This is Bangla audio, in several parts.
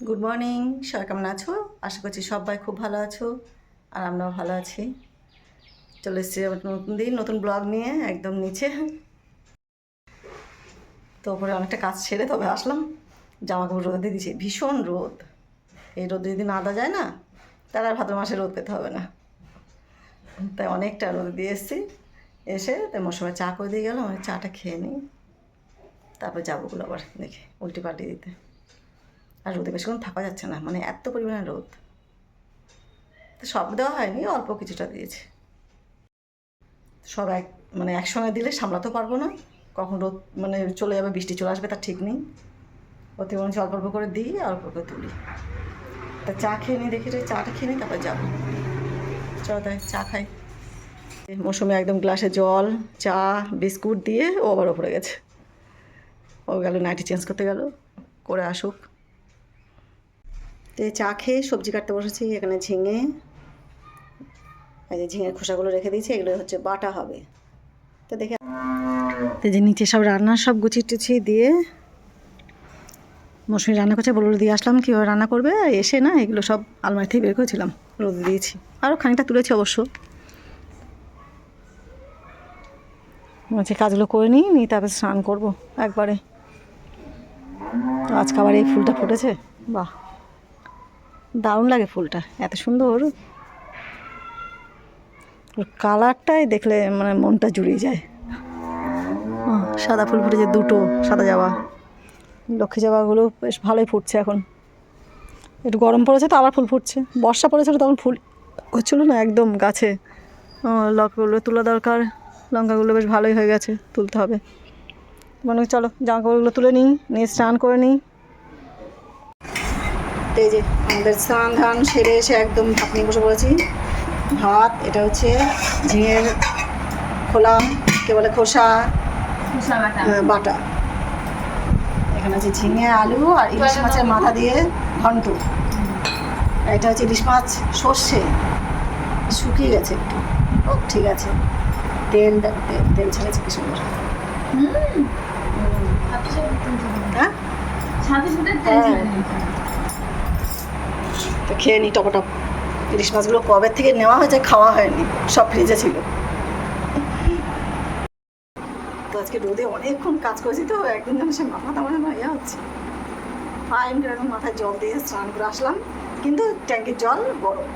গুড মর্নিং সবাই কেমন আছো? আশা করছি সবাই খুব ভালো আছো আর আমরাও ভালো আছি। চলে এসেছি নতুন দিন, নতুন ব্লগ নিয়ে একদম নিচে। তো ওপরে অনেকটা কাজ ছেড়ে তবে আসলাম। জামা কাপড় রোদে দিয়েছি। ভীষণ রোদ। এই রোদে যদি না দেওয়া যায় না তার আর ভাদ্র মাসে রোদ পেতে হবে না। তাই অনেকটা রোদ দিয়ে এসেছি। এসে তাই মশলা চা করে দিয়ে গেলাম চাটা খেয়ে নিই। তারপর যাবোগুলো আবার দেখে, উল্টি পাল্টি দিতে। আর রোদে বেশিক্ষণ থাকা যাচ্ছে না মানে এত পরিমাণে রোদ। তো সব দেওয়া হয়নি, অল্প কিছুটা দিয়েছে। সব এক মানে একসঙ্গে দিলে সামলাতে পারব না, কখন রোদ মানে চলে যাবে, বৃষ্টি চলে আসবে, তার ঠিক নেই। অতি মনে অল্প অল্প করে দিই অল্প করে তুলি। তা চা খেয়ে নিই দেখি চাটা খেয়ে নিই তারপর যাব। চলো তাই চা খাই। মৌসুমে একদম গ্লাসে জল, চা, বিস্কুট দিয়ে ও আবার ওপরে গেছে। ও গেল নাইটি চেঞ্জ করতে গেল। করে আসুক। তো চা খেয়ে সবজি কাটতে বসেছি, এখানে ঝিঙে, এই যে ঝিঙের খোসাগুলো রেখে দিয়েছি, এগুলো হচ্ছে বাটা হবে। তো দেখে তো যে নিচে সব রান্না, সব গুছিয়ে টুছিয়ে দিয়ে মৌসুমি রান্না করছে বলে দিয়ে আসলাম, কীভাবে রান্না করবে? এসে না এগুলো সব আলমারি থেকে বের করেছিলাম, রোদে দিয়েছি। আরও খানিকটা তুলেছি অবশ্য। হচ্ছে কাজগুলো করে নিই, নিয়ে তারপর স্নান করব একবারে। আজকে আবার এই ফুলটা ফুটেছে, বাহ। দারুণ লাগে ফুলটা, এত সুন্দর। কালারটাই দেখলে মানে মনটা জুড়িয়ে যায়। সাদা ফুল ফুটেছে দুটো, সাদা জবা লক্ষ্মী জবাগুলো বেশ ভালোই ফুটছে এখন। একটু গরম পড়েছে তো আবার ফুল ফুটছে, বর্ষা পড়েছিল তখন ফুল হচ্ছিল না একদম গাছে। লঙ্কাগুলো তোলা দরকার, লঙ্কাগুলো বেশ ভালোই হয়ে গেছে, তুলতে হবে। মানে চলো জামা কাপড়গুলো তুলে নিই, নিয়ে স্নান করে নিই। তো এই যে আমাদের স্নান ধান সেরে এসে একদম ভাত নিয়ে বসে পড়েছি। ভাত এটা হচ্ছে ঝিঙের খোলা কে বলে খোসা বাটা। এখানে আছে ঝিঙে আলু আর ইলিশ মাছের মাথা দিয়ে ঘন্ট। এটা হচ্ছে ইলিশ মাছ সর্ষে। শুকিয়ে গেছে একটু। ও ঠিক আছে। তেল তেল ছেড়েছে কি সুন্দর? হ্যাঁ? হ্যাঁ। তো খেয়ে নিই টপটপ ইলিশ মাছগুলো কবে থেকে নেওয়া হয়েছে খাওয়া হয়নি, সব ফ্রিজে ছিল। তো আজকে রোদে অনেকক্ষণ কাজ করেছি তো, একদিন যেন সে মাথা আমার যেন ইয়ে হচ্ছে। ফাইন করে একদম মাথায় জল দিয়ে স্নান করে আসলাম, কিন্তু ট্যাঙ্কির জল গরম।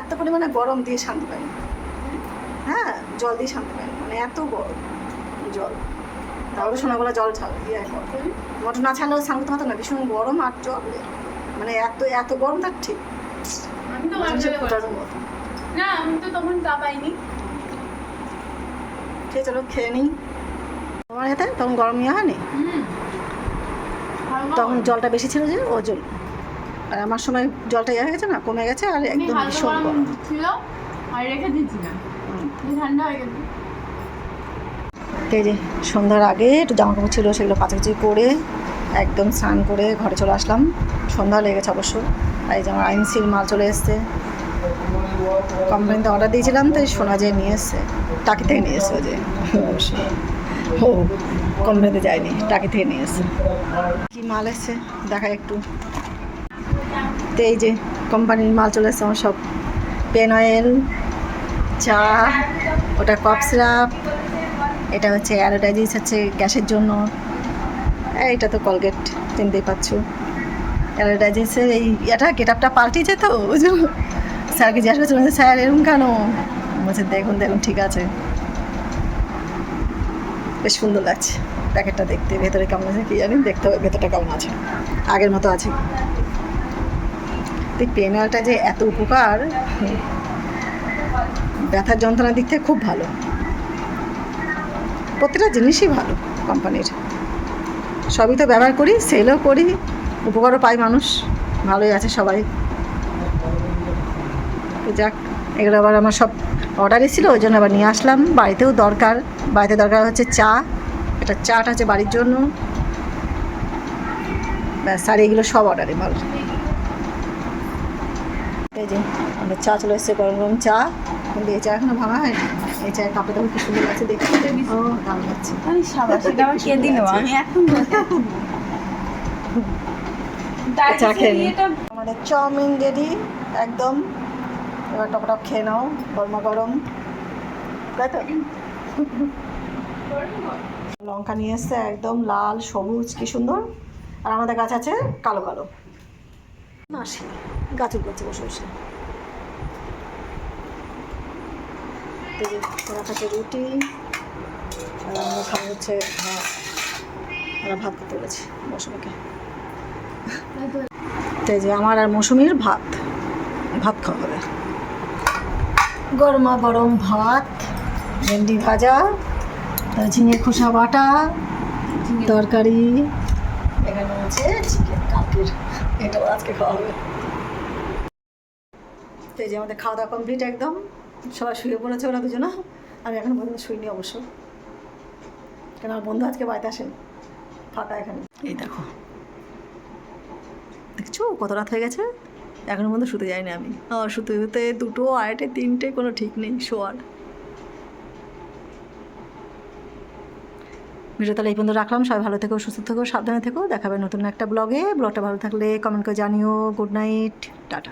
এত পরিমাণে গরম দিয়ে শান্তি পাইনি। হ্যাঁ জল দিয়ে শান্তি পাইনি মানে এত গরম জল। তাহলে সোনাগুলো জল ছাড় ইয়ে মোটর না ছাড়লেও করতে হতো না, ভীষণ গরম আর জল। মানে এত এত ঠিক? আমি তো না আমি তো তখন চলো খেয়ে নিই। তোমার হাতে তখন গরম ইয়ে হয়নি? তখন জলটা বেশি ছিল যে ওর জন্য আর আমার সময় জলটা ইয়ে হয়ে গেছে না কমে গেছে আর একদম ভীষণ গরম ছিল আর রেখে দিয়েছিলাম। ঠান্ডা হয়ে গেছে। এই যে সন্ধ্যার আগে একটু জামা কাপড় ছিল সেগুলো কাচাকুচি করে একদম স্নান করে ঘরে চলে আসলাম। সন্ধ্যা লেগেছে গেছে অবশ্য। এই যে আমার আইনসির মাল চলে এসছে। কোম্পানিতে অর্ডার দিয়েছিলাম তাই সোনা যে নিয়ে এসছে, টাকি থেকে নিয়ে এসছে যে। অবশ্য ও কোম্পানিতে যায়নি, টাকি থেকে নিয়ে এসছে। কী মাল এসছে? দেখা একটু। তো এই যে কোম্পানির মাল চলে এসছে আমার সব। পেন অয়েল চা, ওটা কপ সিরাপ এটা হচ্ছে অ্যাডভার্টাইজিস হচ্ছে গ্যাসের জন্য। এইটা তো কলগেট চিনতেই পাচ্ছ। অ্যাডভার্টাইজিসের এই এটা গেটআপটা পাল্টিয়েছে তো, ওই জন্য স্যারকে জিজ্ঞাসা করছিলাম স্যার, এরকম কেন? বলছে, দেখুন দেখুন, ঠিক আছে। বেশ সুন্দর লাগছে প্যাকেটটা দেখতে, ভেতরে কেমন আছে কি জানি, দেখতে ভেতরটা কেমন আছে, আগের মতো আছে। তো পেন অয়েলটা যে এত উপকার, ব্যথার যন্ত্রণার দিক থেকে খুব ভালো। প্রত্যেকটা জিনিসই ভালো কোম্পানির। সবই তো ব্যবহার করি, সেলও করি, উপকারও পায় মানুষ, ভালোই আছে সবাই। যাক, এগুলো আবার আমার সব অর্ডারই ছিল, ওই জন্য আবার নিয়ে আসলাম। বাড়িতেও দরকার, বাড়িতে দরকার হচ্ছে চা এটা চাটা হচ্ছে বাড়ির জন্য। ব্যাস, আর এগুলো সব অর্ডারে মাল। এই যে আমাদের চা চলে এসছে, গরম গরম চা। এই চা এখনও ভাঙা হয়নি। এই চায়ের কাপে কি সুন্দর লাগছে দেখতে। দাম লাগছে। আমি সাবাস এটা আমার কে দিল? আমি এখন চা খেয়ে আমাদের চাউমিন রেডি একদম। এবার টপ টপ খেয়ে নাও গরমা গরম। তাই তো? লঙ্কা নিয়ে এসছে একদম লাল সবুজ কি সুন্দর। আর আমাদের গাছ আছে কালো কালো। মাসি গাছের গাছে বসে বসে। যে ওরা খাচ্ছে রুটি আর আমরা খাব হচ্ছে ভাত। আমরা ভাত করতে বলেছি মৌসুমিকে। তো যে আমার আর মৌসুমির ভাত। ভাত খাওয়া হবে। গরমা গরম ভাত ভেন্ডি ভাজা ঝিঙে খোসা বাটা তরকারি। এখানে আছে চিকেন কালকের এটাও আজকে খাওয়া হবে। তো এই যে আমাদের খাওয়া দাওয়া কমপ্লিট একদম। সবাই শুয়ে পড়েছে ওরা দুজনা। আমি এখন পর্যন্ত শুইনি অবশ্য। কেন, আমার বন্ধু আজকে বাড়িতে আসেন। ফাঁকা এখানে। এই দেখো। দেখছ, কত রাত হয়ে গেছে? এখনও পর্যন্ত শুতে যাইনি আমি। আমার শুতে শুতে দুটো, আড়াইটে, তিনটে, কোনো ঠিক নেই, শোয়ার। ভিডিও তাহলে এই পর্যন্ত রাখলাম। সবাই ভালো থেকো, সুস্থ থেকো, সাবধানে থেকো। দেখাবে নতুন একটা ব্লগে। ব্লগটা ভালো থাকলে কমেন্ট করে জানিও। Good night tata.